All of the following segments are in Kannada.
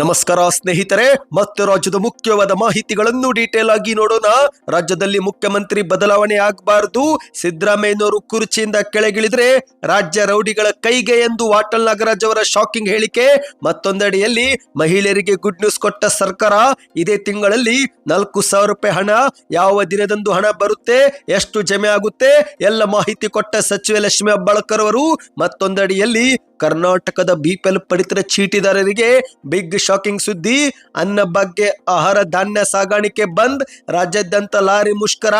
ನಮಸ್ಕಾರ ಸ್ನೇಹಿತರೆ, ಮತ್ತೆ ರಾಜ್ಯದ ಮುಖ್ಯವಾದ ಮಾಹಿತಿಗಳನ್ನು ಡೀಟೇಲ್ ಆಗಿ ನೋಡೋಣ. ರಾಜ್ಯದಲ್ಲಿ ಮುಖ್ಯಮಂತ್ರಿ ಬದಲಾವಣೆ ಆಗಬಾರದು. ಸಿದ್ದರಾಮಯ್ಯನವರು ಕುರ್ಚಿಯಿಂದ ಕೆಳಗಿಳಿದ್ರೆ ರಾಜ್ಯ ರೌಡಿಗಳ ಕೈಗೆ ಎಂದು ವಾಟಲ್ ನಾಗರಾಜ್ ಅವರ ಶಾಕಿಂಗ್ ಹೇಳಿಕೆ. ಮತ್ತೊಂದಡಿಯಲ್ಲಿ ಮಹಿಳೆಯರಿಗೆ ಗುಡ್ ನ್ಯೂಸ್ ಕೊಟ್ಟ ಸರ್ಕಾರ, ಇದೇ ತಿಂಗಳಲ್ಲಿ ನಾಲ್ಕು ಸಾವಿರ ರೂಪಾಯಿ ಹಣ, ಯಾವ ದಿನದಂದು ಹಣ ಬರುತ್ತೆ, ಎಷ್ಟು ಜಮೆ ಆಗುತ್ತೆ, ಎಲ್ಲ ಮಾಹಿತಿ ಕೊಟ್ಟ ಸಚಿವೆ ಲಕ್ಷ್ಮಿ ಅಬ್ಬಾಳ್ಕರ್ ಅವರು. ಮತ್ತೊಂದಡಿಯಲ್ಲಿ ಕರ್ನಾಟಕದ ಬಿಪಿಎಲ್ ಪಡಿತರ ಚೀಟಿದಾರರಿಗೆ ಬಿಗ್ ಶಾಕಿಂಗ್ ಸುದ್ದಿ, ಅನ್ನ ಬಗ್ಗೆ ಆಹಾರ ಧಾನ್ಯ ಸಾಗಾಣಿಕೆ ಬಂದ್, ರಾಜ್ಯಾದ್ಯಂತ ಲಾರಿ ಮುಷ್ಕರ,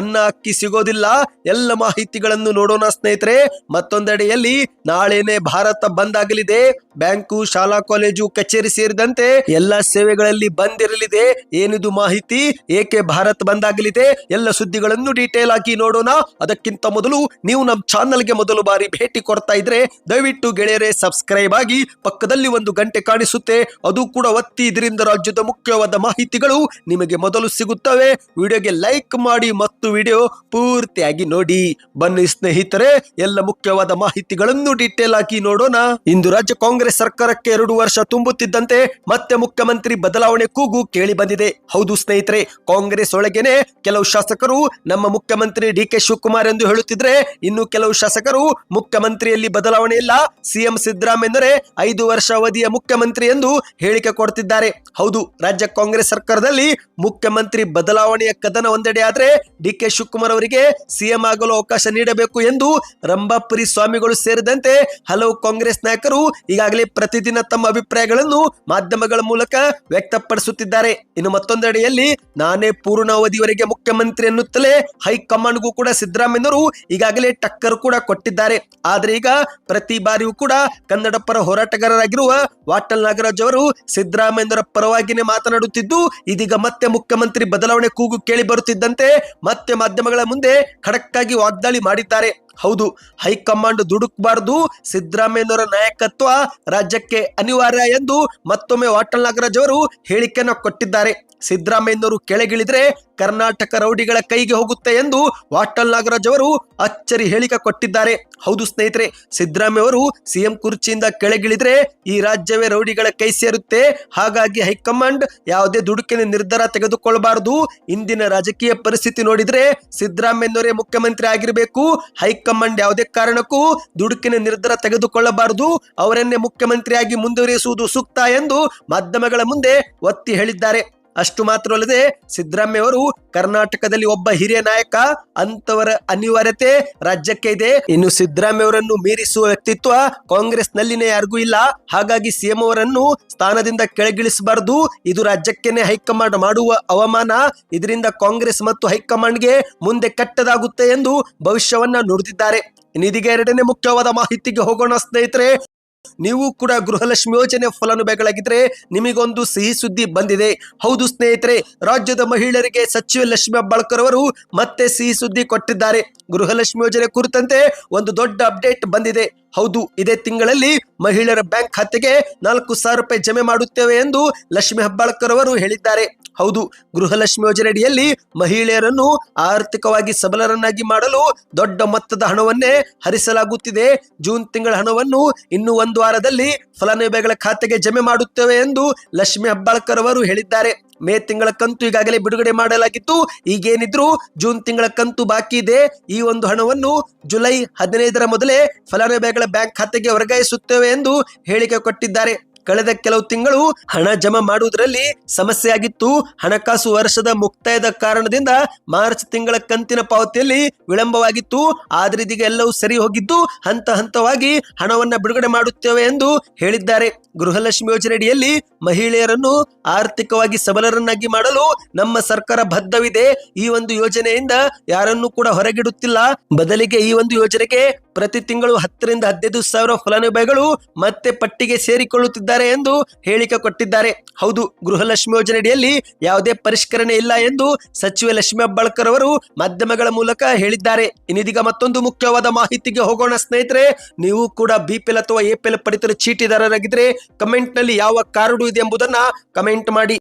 ಅನ್ನ ಅಕ್ಕಿ ಸಿಗೋದಿಲ್ಲ, ಎಲ್ಲ ಮಾಹಿತಿಗಳನ್ನು ನೋಡೋಣ ಸ್ನೇಹಿತರೆ. ಮತ್ತೊಂದೆಡೆಯಲ್ಲಿ, ನಾಳೆನೆ ಭಾರತ ಬಂದ್ ಆಗಲಿದೆ. ಬ್ಯಾಂಕು, ಶಾಲಾ, ಕಾಲೇಜು, ಕಚೇರಿ ಸೇರಿದಂತೆ ಎಲ್ಲ ಸೇವೆಗಳಲ್ಲಿ ಬಂದ್ ಇರಲಿದೆ. ಏನಿದು ಮಾಹಿತಿ? ಏಕೆ ಭಾರತ್ ಬಂದ್ ಆಗಲಿದೆ? ಎಲ್ಲ ಸುದ್ದಿಗಳನ್ನು ಡೀಟೇಲ್ ಆಗಿ ನೋಡೋಣ. ಅದಕ್ಕಿಂತ ಮೊದಲು ನೀವು ನಮ್ಮ ಚಾನಲ್ಗೆ ಮೊದಲು ಬಾರಿ ಭೇಟಿ ಕೊಡ್ತಾ ಇದ್ರೆ ದಯವಿಟ್ಟು ಗೆಳೆಯರೇ ಸಬ್ಸ್ಕ್ರೈಬ್ ಆಗಿ ಪಕ್ಕದಲ್ಲಿ ಒಂದು ಗಂಟೆ ಕಾಣಿಸುತ್ತೆ. ಅದು ಕೂಡ ಒತ್ತಿ ಇದರಿಂದ ರಾಜ್ಯದ ಮುಖ್ಯವಾದ ಮಾಹಿತಿಗಳು ನಿಮಗೆ ಮೊದಲು ಸಿಗುತ್ತವೆ. ವಿಡಿಯೋಗೆ ಲೈಕ್ ಮಾಡಿ ಮತ್ತು ವಿಡಿಯೋ ಪೂರ್ತಿಯಾಗಿ ನೋಡಿ. ಬನ್ನಿ ಸ್ನೇಹಿತರೆ, ಎಲ್ಲ ಮುಖ್ಯವಾದ ಮಾಹಿತಿಗಳನ್ನು ಡೀಟೇಲ್ ಆಗಿ ನೋಡೋಣ. ಇಂದು ರಾಜ್ಯ ಕಾಂಗ್ರೆಸ್ ಸರ್ಕಾರಕ್ಕೆ ಎರಡು ವರ್ಷ ತುಂಬುತ್ತಿದ್ದಂತೆ ಮತ್ತೆ ಮುಖ್ಯಮಂತ್ರಿ ಬದಲಾವಣೆ ಕೂಗು ಕೇಳಿ ಬಂದಿದೆ. ಹೌದು ಸ್ನೇಹಿತರೆ, ಕಾಂಗ್ರೆಸ್ ಒಳಗೇನೆ ಕೆಲವು ಶಾಸಕರು ನಮ್ಮ ಮುಖ್ಯಮಂತ್ರಿ ಡಿ ಕೆ ಶಿವಕುಮಾರ್ ಎಂದು ಹೇಳುತ್ತಿದ್ರೆ, ಇನ್ನು ಕೆಲವು ಶಾಸಕರು ಮುಖ್ಯಮಂತ್ರಿಯಲ್ಲಿ ಬದಲಾವಣೆ ಇಲ್ಲ. ಸಿಎಂ ಸಿದ್ದರಾಮಯ್ಯನವರೇ ಐದು ವರ್ಷ ಅವಧಿಯ ಮುಖ್ಯಮಂತ್ರಿ ಎಂದು ಹೇಳಿಕೆ ಕೊಡ್ತಿದ್ದಾರೆ. ಹೌದು, ರಾಜ್ಯ ಕಾಂಗ್ರೆಸ್ ಸರ್ಕಾರದಲ್ಲಿ ಮುಖ್ಯಮಂತ್ರಿ ಬದಲಾವಣೆಯ ಕದನ ಒಂದೆಡೆ ಆದ್ರೆ ಡಿ ಕೆ ಶಿವಕುಮಾರ್ ಅವರಿಗೆ ಸಿಎಂ ಆಗಲು ಅವಕಾಶ ನೀಡಬೇಕು ಎಂದು ರಂಭಾಪುರಿ ಸ್ವಾಮಿಗಳು ಸೇರಿದಂತೆ ಹಲವು ಕಾಂಗ್ರೆಸ್ ನಾಯಕರು ಈಗಾಗಲೇ ಪ್ರತಿದಿನ ತಮ್ಮ ಅಭಿಪ್ರಾಯಗಳನ್ನು ಮಾಧ್ಯಮಗಳ ಮೂಲಕ ವ್ಯಕ್ತಪಡಿಸುತ್ತಿದ್ದಾರೆ. ಇನ್ನು ಮತ್ತೊಂದೆಡೆಯಲ್ಲಿ ನಾನೇ ಪೂರ್ಣಾವಧಿವರೆಗೆ ಮುಖ್ಯಮಂತ್ರಿ ಎನ್ನುತ್ತಲೇ ಹೈಕಮಾಂಡ್ಗೂ ಕೂಡ ಸಿದ್ದರಾಮಯ್ಯನವರು ಈಗಾಗಲೇ ಟಕ್ಕರ್ ಕೂಡ ಕೊಟ್ಟಿದ್ದಾರೆ. ಆದ್ರೆ ಈಗ ಪ್ರತಿ ಬಾರಿಯೂ ಕೂಡ ಕನ್ನಡ ಪರ ಹೋರಾಟಗಾರರಾಗಿರುವ ವಾಟಲ್ ನಾಗರಾಜ್ ಅವರು ಸಿದ್ದರಾಮಯ್ಯನವರ ಪರವಾಗಿನೇ ಮಾತನಾಡುತ್ತಿದ್ದು, ಇದೀಗ ಮತ್ತೆ ಮುಖ್ಯಮಂತ್ರಿ ಬದಲಾವಣೆ ಕೂಗು ಕೇಳಿ ಬರುತ್ತಿದ್ದಂತೆ ಮತ್ತೆ ಮಾಧ್ಯಮಗಳ ಮುಂದೆ ಖಡಕ್ಕಾಗಿ ವಾಗ್ದಾಳಿ ಮಾಡಿದ್ದಾರೆ. ಹೌದು, ಹೈಕಮಾಂಡ್ ದುಡುಕ್ಬಾರ್ದು, ಸಿದ್ದರಾಮಯ್ಯನವರ ನಾಯಕತ್ವ ರಾಜ್ಯಕ್ಕೆ ಅನಿವಾರ್ಯ ಎಂದು ಮತ್ತೊಮ್ಮೆ ವಾಟಲ್ ನಾಗರಾಜ್ ಅವರು ಹೇಳಿಕೆಯನ್ನು ಕೊಟ್ಟಿದ್ದಾರೆ. ಸಿದ್ದರಾಮಯ್ಯನವರು ಕೆಳಗಿಳಿದ್ರೆ ಕರ್ನಾಟಕ ರೌಡಿಗಳ ಕೈಗೆ ಹೋಗುತ್ತೆ ಎಂದು ವಾಟಲ್ ನಾಗರಾಜ್ ಅವರು ಅಚ್ಚರಿ ಹೇಳಿಕೆ ಕೊಟ್ಟಿದ್ದಾರೆ. ಹೌದು ಸ್ನೇಹಿತರೆ, ಸಿದ್ದರಾಮಯ್ಯ ಅವರು ಸಿಎಂ ಕುರ್ಚಿಯಿಂದ ಕೆಳಗಿಳಿದ್ರೆ ಈ ರಾಜ್ಯವೇ ರೌಡಿಗಳ ಕೈ ಸೇರುತ್ತೆ. ಹಾಗಾಗಿ ಹೈಕಮಾಂಡ್ ಯಾವುದೇ ದುಡುಕಿನ ನಿರ್ಧಾರ ತೆಗೆದುಕೊಳ್ಳಬಾರದು ಇಂದಿನ ರಾಜಕೀಯ ಪರಿಸ್ಥಿತಿ ನೋಡಿದ್ರೆ ಸಿದ್ದರಾಮಯ್ಯನವರೇ ಮುಖ್ಯಮಂತ್ರಿ ಆಗಿರಬೇಕು, ಹೈಕಮಾಂಡ್ ಯಾವುದೇ ಕಾರಣಕ್ಕೂ ದುಡುಕಿನ ನಿರ್ಧಾರ ತೆಗೆದುಕೊಳ್ಳಬಾರದು. ಅವರನ್ನೇ ಮುಖ್ಯಮಂತ್ರಿಯಾಗಿ ಮುಂದುವರಿಸುವುದು ಸೂಕ್ತ ಎಂದು ಮಾಧ್ಯಮಗಳ ಮುಂದೆ ಒತ್ತಿ ಹೇಳಿದ್ದಾರೆ. ಅಷ್ಟು ಮಾತ್ರವಲ್ಲದೆ ಸಿದ್ದರಾಮಯ್ಯ ಅವರು ಕರ್ನಾಟಕದಲ್ಲಿ ಒಬ್ಬ ಹಿರಿಯ ನಾಯಕ ಅಂತವರ ಅನಿವಾರ್ಯತೆ ರಾಜ್ಯಕ್ಕೆ ಇದೆ. ಇನ್ನು ಸಿದ್ದರಾಮಯ್ಯ ಅವರನ್ನು ಮೀರಿಸುವ ವ್ಯಕ್ತಿತ್ವ ಕಾಂಗ್ರೆಸ್ ನಲ್ಲಿನೇ ಯಾರಿಗೂ ಇಲ್ಲ. ಹಾಗಾಗಿ ಸಿಎಂ ಅವರನ್ನು ಸ್ಥಾನದಿಂದ ಕೆಳಗಿಳಿಸಬಾರದು. ಇದು ರಾಜ್ಯಕ್ಕೆನೆ ಹೈಕಮಾಂಡ್ ಮಾಡುವ ಅವಮಾನ. ಇದರಿಂದ ಕಾಂಗ್ರೆಸ್ ಮತ್ತು ಹೈಕಮಾಂಡ್ಗೆ ಮುಂದೆ ಕಟ್ಟದಾಗುತ್ತೆ ಎಂದು ಭವಿಷ್ಯವನ್ನ ನುಡಿದಿದ್ದಾರೆ. ಇನ್ನಿದೀಗ ಎರಡನೇ ಮುಖ್ಯವಾದ ಮಾಹಿತಿಗೆ ಹೋಗೋಣ ಸ್ನೇಹಿತರೆ. ನೀವು ಕೂಡ ಗೃಹಲಕ್ಷ್ಮಿ ಯೋಜನೆ ಫಲಾನುಭವಿಗಳಾಗಿದ್ರೆ ನಿಮಗೊಂದು ಸಿಹಿ ಸುದ್ದಿ ಬಂದಿದೆ. ಹೌದು ಸ್ನೇಹಿತರೆ, ರಾಜ್ಯದ ಮಹಿಳೆಯರಿಗೆ ಸಚಿವ ಲಕ್ಷ್ಮಿ ಹೆಬ್ಬಾಳ್ಕರ್ ಅವರು ಮತ್ತೆ ಸಿಹಿ ಸುದ್ದಿ ಕೊಟ್ಟಿದ್ದಾರೆ. ಗೃಹಲಕ್ಷ್ಮಿ ಯೋಜನೆ ಕುರಿತಂತೆ ಒಂದು ದೊಡ್ಡ ಅಪ್ಡೇಟ್ ಬಂದಿದೆ. ಹೌದು, ಇದೇ ತಿಂಗಳಲ್ಲಿ ಮಹಿಳೆಯರ ಬ್ಯಾಂಕ್ ಖಾತೆಗೆ ನಾಲ್ಕು ಸಾವಿರ ರೂಪಾಯಿ ಜಮೆ ಮಾಡುತ್ತೇವೆ ಎಂದು ಲಕ್ಷ್ಮಿ ಹೆಬ್ಬಾಳ್ಕರ್ ಅವರು ಹೇಳಿದ್ದಾರೆ. ಹೌದು, ಗೃಹಲಕ್ಷ್ಮಿ ಯೋಜನೆಯಡಿಯಲ್ಲಿ ಮಹಿಳೆಯರನ್ನು ಆರ್ಥಿಕವಾಗಿ ಸಬಲರನ್ನಾಗಿ ಮಾಡಲು ದೊಡ್ಡ ಮೊತ್ತದ ಹಣವನ್ನೇ ಹರಿಸಲಾಗುತ್ತಿದೆ. ಜೂನ್ ತಿಂಗಳ ಹಣವನ್ನು ಇನ್ನು ಒಂದು ವಾರದಲ್ಲಿ ಫಲಾನುಭವಿಗಳ ಖಾತೆಗೆ ಜಮೆ ಮಾಡುತ್ತೇವೆ ಎಂದು ಲಕ್ಷ್ಮಿ ಹೆಬ್ಬಾಳ್ಕರ್ ಅವರು ಹೇಳಿದ್ದಾರೆ. ಮೇ ತಿಂಗಳ ಕಂತು ಈಗಾಗಲೇ ಬಿಡುಗಡೆ ಮಾಡಲಾಗಿತ್ತು. ಈಗೇನಿದ್ರು ಜೂನ್ ತಿಂಗಳ ಕಂತು ಬಾಕಿ ಇದೆ. ಈ ಒಂದು ಹಣವನ್ನು ಜುಲೈ ಹದಿನೈದರ ಮೊದಲೇ ಫಲಾನುಭವಿಗಳ ಬ್ಯಾಂಕ್ ಖಾತೆಗೆ ವರ್ಗಾಯಿಸುತ್ತೇವೆ ಎಂದು ಹೇಳಿಕೆ ಕೊಟ್ಟಿದ್ದಾರೆ. ಕಳೆದ ಕೆಲವು ತಿಂಗಳು ಹಣ ಜಮಾ ಮಾಡುವುದರಲ್ಲಿ ಸಮಸ್ಯೆಯಾಗಿತ್ತು ಹಣಕಾಸು ವರ್ಷದ ಮುಕ್ತಾಯದ ಕಾರಣದಿಂದ ಮಾರ್ಚ್ ತಿಂಗಳ ಕಂತಿನ ಪಾವತಿಯಲ್ಲಿ ವಿಳಂಬವಾಗಿತ್ತು. ಆದ್ರೆ ಇದೀಗ ಎಲ್ಲವೂ ಸರಿ ಹೋಗಿದ್ದು ಹಂತ ಹಂತವಾಗಿ ಹಣವನ್ನು ಬಿಡುಗಡೆ ಮಾಡುತ್ತೇವೆ ಎಂದು ಹೇಳಿದ್ದಾರೆ. ಗೃಹಲಕ್ಷ್ಮಿ ಯೋಜನೆಯಡಿಯಲ್ಲಿ ಮಹಿಳೆಯರನ್ನು ಆರ್ಥಿಕವಾಗಿ ಸಬಲರನ್ನಾಗಿ ಮಾಡಲು ನಮ್ಮ ಸರ್ಕಾರ ಬದ್ಧವಿದೆ. ಈ ಒಂದು ಯೋಜನೆಯಿಂದ ಯಾರನ್ನು ಕೂಡ ಹೊರಗಿಡುತ್ತಿಲ್ಲ. ಬದಲಿಗೆ ಈ ಒಂದು ಯೋಜನೆಗೆ ಪ್ರತಿ ತಿಂಗಳು ಹತ್ತರಿಂದ ಹದಿನೈದು ಸಾವಿರ ಫಲಾನುಭವಿಗಳು ಮತ್ತೆ ಪಟ್ಟಿಗೆ ಸೇರಿಕೊಳ್ಳುತ್ತಿದ್ದಾರೆ ಎಂದು ಹೇಳಿಕೆ ಕೊಟ್ಟಿದ್ದಾರೆ. ಹೌದು, ಗೃಹಲಕ್ಷ್ಮಿ ಯೋಜನೆಯಡಿಯಲ್ಲಿ ಯಾವುದೇ ಪರಿಷ್ಕರಣೆ ಇಲ್ಲ ಎಂದು ಸಚಿವೆ ಲಕ್ಷ್ಮಿ ಹೆಬ್ಬಾಳ್ಕರ್ ಅವರು ಮಾಧ್ಯಮಗಳ ಮೂಲಕ ಹೇಳಿದ್ದಾರೆ. ಇನ್ನಿದೀಗ ಮತ್ತೊಂದು ಮುಖ್ಯವಾದ ಮಾಹಿತಿಗೆ ಹೋಗೋಣ ಸ್ನೇಹಿತರೆ. ನೀವು ಕೂಡ ಬಿಪಿಎಲ್ ಅಥವಾ ಎಪಿಎಲ್ ಪಡಿತರ ಚೀಟಿದಾರರಾಗಿದ್ರೆ ಕಮೆಂಟ್ನಲ್ಲಿ ಯಾವ ಕಾರ್ಡು ಇದೆ ಎಂಬುದನ್ನ ಕಮೆಂಟ್ ಮಾಡಿ.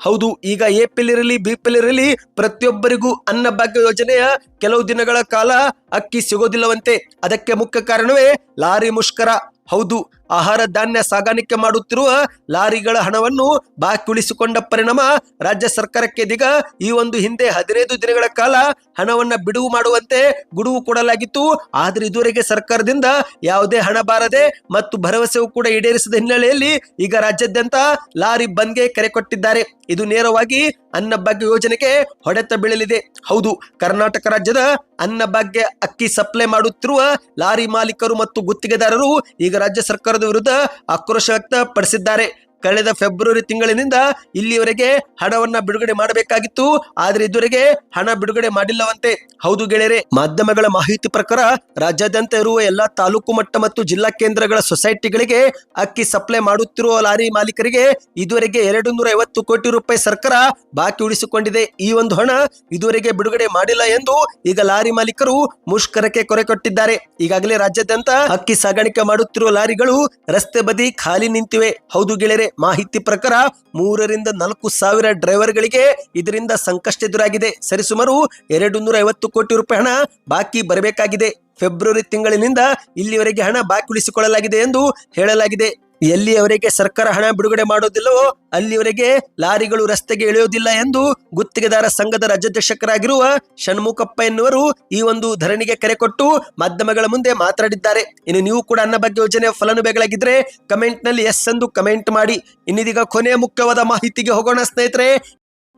ಹೌದು, ಈಗ ಎಪಿಎಲ್ ಇರಲಿ ಬಿಪಿಎಲ್ ಇರಲಿ, ಪ್ರತಿಯೊಬ್ಬರಿಗೂ ಅನ್ನಭಾಗ್ಯ ಯೋಜನೆಯ ಕೆಲವು ದಿನಗಳ ಕಾಲ ಅಕ್ಕಿ ಸಿಗೋದಿಲ್ಲವಂತೆ. ಅದಕ್ಕೆ ಮುಖ್ಯ ಕಾರಣವೇ ಲಾರಿ ಮುಷ್ಕರ. ಹೌದು ಆಹಾರ ಧಾನ್ಯ ಸಾಗಾಣಿಕೆ ಮಾಡುತ್ತಿರುವ ಲಾರಿಗಳ ಹಣವನ್ನು ಬಾಕಿ ಉಳಿಸಿಕೊಂಡ ಪರಿಣಾಮ ರಾಜ್ಯ ಸರ್ಕಾರಕ್ಕೆ ಇದೀಗ ಈ ಒಂದು ಹಿಂದೆ ಹದಿನೈದು ದಿನಗಳ ಕಾಲ ಹಣವನ್ನು ಬಿಡುವು ಮಾಡುವಂತೆ ಗುಡುವು ಕೊಡಲಾಗಿತ್ತು. ಆದ್ರೆ ಇದುವರೆಗೆ ಸರ್ಕಾರದಿಂದ ಯಾವುದೇ ಹಣ ಬಾರದೆ ಮತ್ತು ಭರವಸೆಯೂ ಕೂಡ ಈಡೇರಿಸಿದ ಹಿನ್ನೆಲೆಯಲ್ಲಿ ಈಗ ರಾಜ್ಯಾದ್ಯಂತ ಲಾರಿ ಬಂದ್ಗೆ ಕರೆ ಕೊಟ್ಟಿದ್ದಾರೆ. ಇದು ನೇರವಾಗಿ ಅನ್ನಭಾಗ್ಯ ಯೋಜನೆಗೆ ಹೊಡೆತ ಬೀಳಲಿದೆ. ಹೌದು, ಕರ್ನಾಟಕ ರಾಜ್ಯದ ಅನ್ನಭಾಗ್ಯ ಅಕ್ಕಿ ಸಪ್ಲೈ ಮಾಡುತ್ತಿರುವ ಲಾರಿ ಮಾಲೀಕರು ಮತ್ತು ಗುತ್ತಿಗೆದಾರರು ಈಗ ರಾಜ್ಯ ಸರ್ಕಾರದ ವಿರುದ್ಧ ಆಕ್ರೋಶ ವ್ಯಕ್ತಪಡಿಸಿದ್ದಾರೆ. ಕಳೆದ ಫೆಬ್ರವರಿ ತಿಂಗಳಿನಿಂದ ಇಲ್ಲಿಯವರೆಗೆ ಹಣವನ್ನ ಬಿಡುಗಡೆ ಮಾಡಬೇಕಾಗಿತ್ತು. ಆದ್ರೆ ಇದುವರೆಗೆ ಹಣ ಬಿಡುಗಡೆ ಮಾಡಿಲ್ಲವಂತೆ. ಹೌದು ಗೆಳೆಯರೆ, ಮಾಧ್ಯಮಗಳ ಮಾಹಿತಿ ಪ್ರಕಾರ ರಾಜ್ಯಾದ್ಯಂತ ಇರುವ ಎಲ್ಲಾ ತಾಲೂಕು ಮಟ್ಟ ಮತ್ತು ಜಿಲ್ಲಾ ಕೇಂದ್ರಗಳ ಸೊಸೈಟಿಗಳಿಗೆ ಅಕ್ಕಿ ಸಪ್ಲೈ ಮಾಡುತ್ತಿರುವ ಲಾರಿ ಮಾಲೀಕರಿಗೆ ಇದುವರೆಗೆ ಎರಡು ನೂರ ಐವತ್ತು ಕೋಟಿ ರೂಪಾಯಿ ಸರ್ಕಾರ ಬಾಕಿ ಉಳಿಸಿಕೊಂಡಿದೆ. ಈ ಒಂದು ಹಣ ಇದುವರೆಗೆ ಬಿಡುಗಡೆ ಮಾಡಿಲ್ಲ ಎಂದು ಈಗ ಲಾರಿ ಮಾಲೀಕರು ಮುಷ್ಕರಕ್ಕೆ ಕೊರೆ ಕೊಟ್ಟಿದ್ದಾರೆ. ಈಗಾಗಲೇ ರಾಜ್ಯಾದ್ಯಂತ ಅಕ್ಕಿ ಸಾಗಾಣಿಕೆ ಮಾಡುತ್ತಿರುವ ಲಾರಿಗಳು ರಸ್ತೆ ಬದಿ ಖಾಲಿ ನಿಂತಿವೆ. ಹೌದು ಗೆಳೆಯರೆ ಮಾಹಿತಿ ಪ್ರಕಾರ ಮೂರರಿಂದ ನಾಲ್ಕು ಸಾವಿರ ಡ್ರೈವರ್ಗಳಿಗೆ ಇದರಿಂದ ಸಂಕಷ್ಟ ಎದುರಾಗಿದೆ. ಸರಿಸುಮಾರು ಎರಡು ನೂರ ಐವತ್ತು ಕೋಟಿ ರೂಪಾಯಿ ಹಣ ಬಾಕಿ ಬರಬೇಕಾಗಿದೆ. ಫೆಬ್ರವರಿ ತಿಂಗಳಿನಿಂದ ಇಲ್ಲಿವರೆಗೆ ಹಣ ಬಾಕಿ ಉಳಿಸಿಕೊಳ್ಳಲಾಗಿದೆ ಎಂದು ಹೇಳಲಾಗಿದೆ. ಎಲ್ಲಿಯವರೆಗೆ ಸರ್ಕಾರ ಹಣ ಬಿಡುಗಡೆ ಮಾಡೋದಿಲ್ಲವೋ ಅಲ್ಲಿವರೆಗೆ ಲಾರಿಗಳು ರಸ್ತೆಗೆ ಇಳಿಯೋದಿಲ್ಲ ಎಂದು ಗುತ್ತಿಗೆದಾರ ಸಂಘದ ರಾಜ್ಯಾಧ್ಯಕ್ಷಕರಾಗಿರುವ ಷಣ್ಮುಖಪ್ಪ ಎನ್ನುವರು ಈ ಒಂದು ಧರಣಿಗೆ ಕರೆ ಕೊಟ್ಟು ಮಾಧ್ಯಮಗಳ ಮುಂದೆ ಮಾತನಾಡಿದ್ದಾರೆ. ಇನ್ನು ನೀವು ಕೂಡ ಅನ್ನ ಬಗ್ಗೆ ಯೋಜನೆಯ ಫಲಾನುಭವಿಗಳಾಗಿದ್ರೆ ಕಮೆಂಟ್ನಲ್ಲಿ ಎಸ್ ಎಂದು ಕಮೆಂಟ್ ಮಾಡಿ. ಇನ್ನಿದೀಗ ಕೊನೆಯ ಮುಖ್ಯವಾದ ಮಾಹಿತಿಗೆ ಹೋಗೋಣ ಸ್ನೇಹಿತರೆ.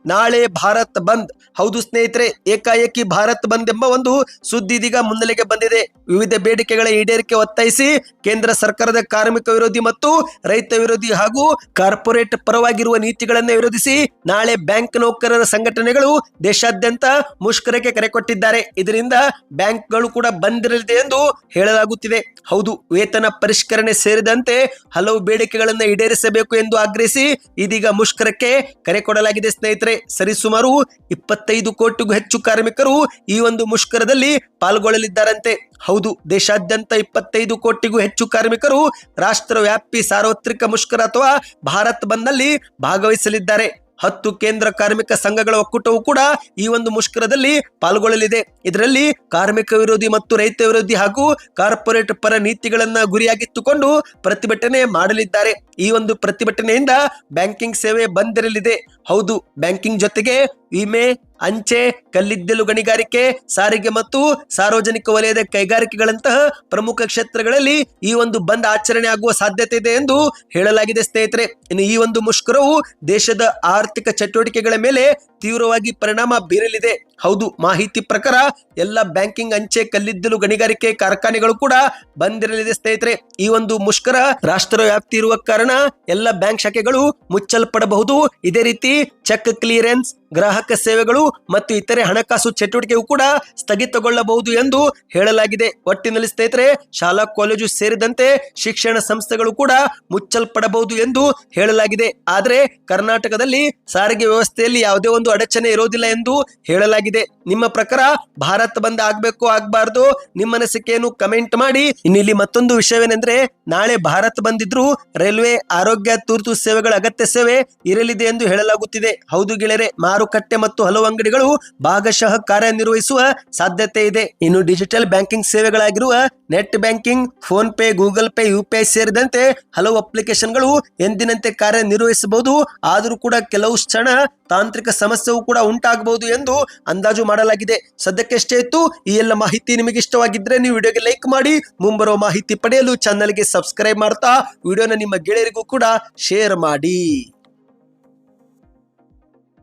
ನಾಳೆ ಭಾರತ್ ಬಂದ್. ಹೌದು ಸ್ನೇಹಿತರೆ, ಏಕಾಏಕಿ ಭಾರತ್ ಬಂದ್ ಎಂಬ ಒಂದು ಸುದ್ದಿ ಇದೀಗ ಮುನ್ನೆಲೆಗೆ ಬಂದಿದೆ. ವಿವಿಧ ಬೇಡಿಕೆಗಳ ಈಡೇರಿಕೆ ಒತ್ತಾಯಿಸಿ ಕೇಂದ್ರ ಸರ್ಕಾರದ ಕಾರ್ಮಿಕ ವಿರೋಧಿ ಮತ್ತು ರೈತ ವಿರೋಧಿ ಹಾಗೂ ಕಾರ್ಪೊರೇಟ್ ಪರವಾಗಿರುವ ನೀತಿಗಳನ್ನು ವಿರೋಧಿಸಿ ನಾಳೆ ಬ್ಯಾಂಕ್ ನೌಕರರ ಸಂಘಟನೆಗಳು ದೇಶಾದ್ಯಂತ ಮುಷ್ಕರಕ್ಕೆ ಕರೆ ಕೊಟ್ಟಿದ್ದಾರೆ. ಇದರಿಂದ ಬ್ಯಾಂಕ್ಗಳು ಕೂಡ ಬಂದಿರಲಿದೆ ಎಂದು ಹೇಳಲಾಗುತ್ತಿದೆ. ಹೌದು, ವೇತನ ಪರಿಷ್ಕರಣೆ ಸೇರಿದಂತೆ ಹಲವು ಬೇಡಿಕೆಗಳನ್ನು ಈಡೇರಿಸಬೇಕು ಎಂದು ಆಗ್ರಹಿಸಿ ಇದೀಗ ಮುಷ್ಕರಕ್ಕೆ ಕರೆ ಕೊಡಲಾಗಿದೆ. ಸ್ನೇಹಿತರೆ, ಸರಿಸುಮಾರು ಇಪ್ಪತ್ತೈದು ಕೋಟಿಗೂ ಹೆಚ್ಚು ಕಾರ್ಮಿಕರು ಈ ಒಂದು ಮುಷ್ಕರದಲ್ಲಿ ಪಾಲ್ಗೊಳ್ಳಲಿದ್ದಾರಂತೆ. ಹೌದು, ದೇಶಾದ್ಯಂತ ಇಪ್ಪತ್ತೈದು ಕೋಟಿಗೂ ಹೆಚ್ಚು ಕಾರ್ಮಿಕರು ರಾಷ್ಟ್ರವ್ಯಾಪಿ ಸಾರ್ವತ್ರಿಕ ಮುಷ್ಕರ ಅಥವಾ ಭಾರತ್ ಬಂದ್ನಲ್ಲಿ ಭಾಗವಹಿಸಲಿದ್ದಾರೆ. ಹತ್ತು ಕೇಂದ್ರ ಕಾರ್ಮಿಕ ಸಂಘಗಳ ಒಕ್ಕೂಟವು ಕೂಡ ಈ ಒಂದು ಮುಷ್ಕರದಲ್ಲಿ ಪಾಲ್ಗೊಳ್ಳಲಿದೆ. ಇದರಲ್ಲಿ ಕಾರ್ಮಿಕ ವಿರೋಧಿ ಮತ್ತು ರೈತ ವಿರೋಧಿ ಹಾಗೂ ಕಾರ್ಪೊರೇಟ್ ಪರ ನೀತಿಗಳನ್ನ ಗುರಿಯಾಗಿತ್ತುಕೊಂಡು ಪ್ರತಿಭಟನೆ ಮಾಡಲಿದ್ದಾರೆ. ಈ ಒಂದು ಪ್ರತಿಭಟನೆಯಿಂದ ಬ್ಯಾಂಕಿಂಗ್ ಸೇವೆ ಬಂದಿರಲಿದೆ. ಹೌದು, ಬ್ಯಾಂಕಿಂಗ್ ಜೊತೆಗೆ ವಿಮೆ, ಅಂಚೆ, ಕಲ್ಲಿದ್ದಲು ಗಣಿಗಾರಿಕೆ, ಸಾರಿಗೆ ಮತ್ತು ಸಾರ್ವಜನಿಕ ವಲಯದ ಕೈಗಾರಿಕೆಗಳಂತಹ ಪ್ರಮುಖ ಕ್ಷೇತ್ರಗಳಲ್ಲಿ ಈ ಒಂದು ಬಂದ್ ಆಚರಣೆ ಆಗುವ ಸಾಧ್ಯತೆ ಇದೆ ಎಂದು ಹೇಳಲಾಗಿದೆ ಸ್ನೇಹಿತರೆ. ಇನ್ನು ಈ ಒಂದು ಮುಷ್ಕರವು ದೇಶದ ಆರ್ಥಿಕ ಚಟುವಟಿಕೆಗಳ ಮೇಲೆ ತೀವ್ರವಾಗಿ ಪರಿಣಾಮ ಬೀರಲಿದೆ. ಹೌದು, ಮಾಹಿತಿ ಪ್ರಕಾರ ಎಲ್ಲ ಬ್ಯಾಂಕಿಂಗ್ ಅಂಚೆ ಕಲ್ಲಿದ್ದಲು ಗಣಿಗಾರಿಕೆ ಕಾರ್ಖಾನೆಗಳು ಕೂಡ ಬಂದಿರಲಿದೆ ಸ್ನೇಹಿತರೆ. ಈ ಒಂದು ಮುಷ್ಕರ ರಾಷ್ಟ್ರ ವ್ಯಾಪ್ತಿ ಇರುವ ಕಾರಣ ಎಲ್ಲ ಬ್ಯಾಂಕ್ ಶಾಖೆಗಳು ಮುಚ್ಚಲ್ಪಡಬಹುದು. ಇದೇ ರೀತಿ ಚೆಕ್ ಕ್ಲಿಯರೆನ್ಸ್ ಗ್ರಾಹಕ ಸೇವೆಗಳು ಮತ್ತು ಇತರೆ ಹಣಕಾಸು ಚಟುವಟಿಕೆಯು ಕೂಡ ಸ್ಥಗಿತಗೊಳ್ಳಬಹುದು ಎಂದು ಹೇಳಲಾಗಿದೆ. ಒಟ್ಟಿನಲ್ಲಿ ಸ್ನೇಹಿತರೆ, ಶಾಲಾ, ಕಾಲೇಜು ಸೇರಿದಂತೆ ಶಿಕ್ಷಣ ಸಂಸ್ಥೆಗಳು ಕೂಡ ಮುಚ್ಚಲ್ಪಡಬಹುದು ಎಂದು ಹೇಳಲಾಗಿದೆ. ಆದರೆ ಕರ್ನಾಟಕದಲ್ಲಿ ಸಾರಿಗೆ ವ್ಯವಸ್ಥೆಯಲ್ಲಿ ಯಾವುದೇ ಒಂದು ಅಡಚಣೆ ಇರೋದಿಲ್ಲ ಎಂದು ಹೇಳಲಾಗಿದೆ. ನಿಮ್ಮ ಪ್ರಕಾರ ಭಾರತ್ ಬಂದ್ ಆಗ್ಬೇಕು, ಆಗ್ಬಾರ್ದು? ನಿಮ್ಮ ಅನಿಸಿಕೆಯನ್ನು ಕಮೆಂಟ್ ಮಾಡಿ. ಇನ್ನು ಇಲ್ಲಿ ಮತ್ತೊಂದು ವಿಷಯವೇನೆಂದ್ರೆ, ನಾಳೆ ಭಾರತ್ ಬಂದಿದ್ರು ರೈಲ್ವೆ ಆರೋಗ್ಯ ತುರ್ತು ಸೇವೆಗಳ ಅಗತ್ಯ ಸೇವೆ ಇರಲಿದೆ ಎಂದು ಹೇಳಲಾಗುತ್ತಿದೆ. ಹೌದು ಗೆಳೆಯರೆ ಮಾರುಕಟ್ಟೆ ಮತ್ತು ಹಲವು ಅಂಗಡಿಗಳು ಭಾಗಶಃ ಕಾರ್ಯನಿರ್ವಹಿಸುವ ಸಾಧ್ಯತೆ ಇದೆ. ಇನ್ನು digital banking ಸೇವೆಗಳಾಗಿರುವ net banking, PhonePe, Google Pay, U P I ಸೇರಿದಂತೆ ಹಲವು ಅಪ್ಲಿಕೇಶನ್ಗಳು ಎಂದಿನಂತೆ ಕಾರ್ಯನಿರ್ವಹಿಸಬಹುದು. ಆದರೂ ಕೂಡ ಕೆಲವು ಕ್ಷಣ ತಾಂತ್ರಿಕ ಸಮಸ್ಯೆಯೂ ಕೂಡ ಉಂಟಾಗಬಹುದು ಎಂದು ಅಂದಾಜು ಮಾಡಲಾಗಿದೆ. ಸದ್ಯಕ್ಕೆಷ್ಟೇ ಇತ್ತು. ಈ ಎಲ್ಲ ಮಾಹಿತಿ ನಿಮಗೆ ಇಷ್ಟವಾಗಿದ್ರೆ ನೀವು ವಿಡಿಯೋಗೆ ಲೈಕ್ ಮಾಡಿ, ಮುಂಬರುವ ಮಾಹಿತಿ ಪಡೆಯಲು ಚಾನಲ್ಗೆ ಸಬ್ಸ್ಕ್ರೈಬ್ ಮಾಡ್ತಾ, ವಿಡಿಯೋನ ನಿಮ್ಮ ಗೆಳೆಯರಿಗೂ ಕೂಡ ಶೇರ್ ಮಾಡಿ.